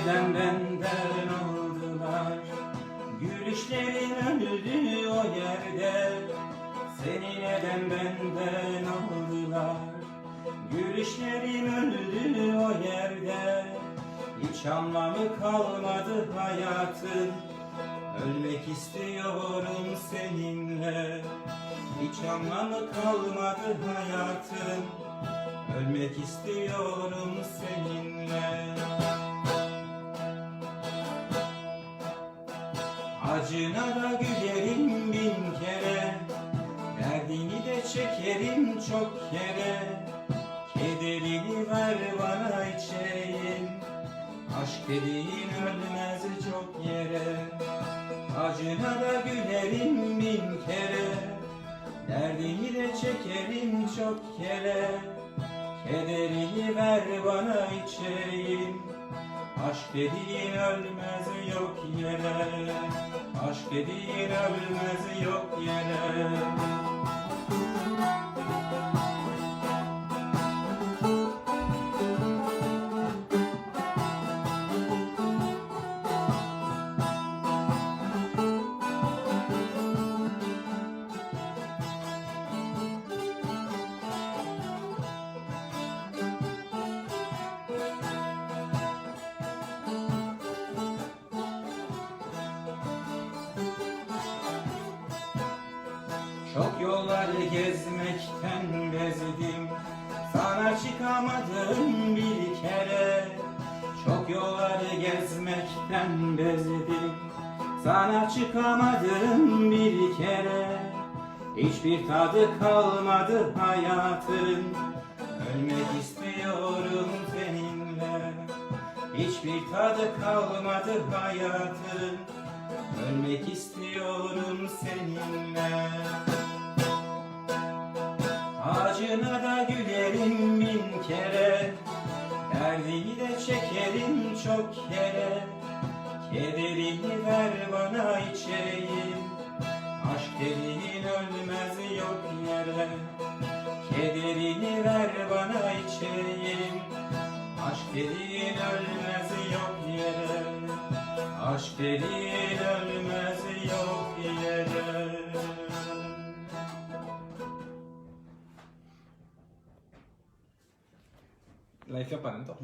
neden benden aldılar Gülüşlerin öldü o yerde. Seni neden benden aldılar Gülüşlerin öldü o yerde. Hiç anlamı kalmadı hayatın. Ölmek istiyorum seninle. Hiç anlamı kalmadı hayatın. Ölmek istiyorum seninle Acına da gülerim bin kere Derdini de çekerim çok kere. Kederini ver bana içeyim Aşk dediğin ölmez çok yere. Acına da gülerim bin kere Derdini de çekerim çok kere. Kederini ver bana içeyim Aşk dediğin ölmez yok yere. Aşk dediğin ölmez yok yere Çok yolları gezmekten bezdim. Sana çıkamadım bir kere. Çok yolları gezmekten bezdim. Sana çıkamadım bir kere. Hiçbir tadı kalmadı hayatın. Ölmek istiyorum seninle. Hiçbir tadı kalmadı hayatın. Ölmek istiyorum seninle Acına da gülerim bin kere. Derdini de çekerim çok kere Kederini ver bana içeyim. Aşk dediğin ölmez yok yere. Kederini ver bana içeyim. Aşk dediğin ölmez yok yere. Aşk dediğin ölmez yok yere La hija aparenta,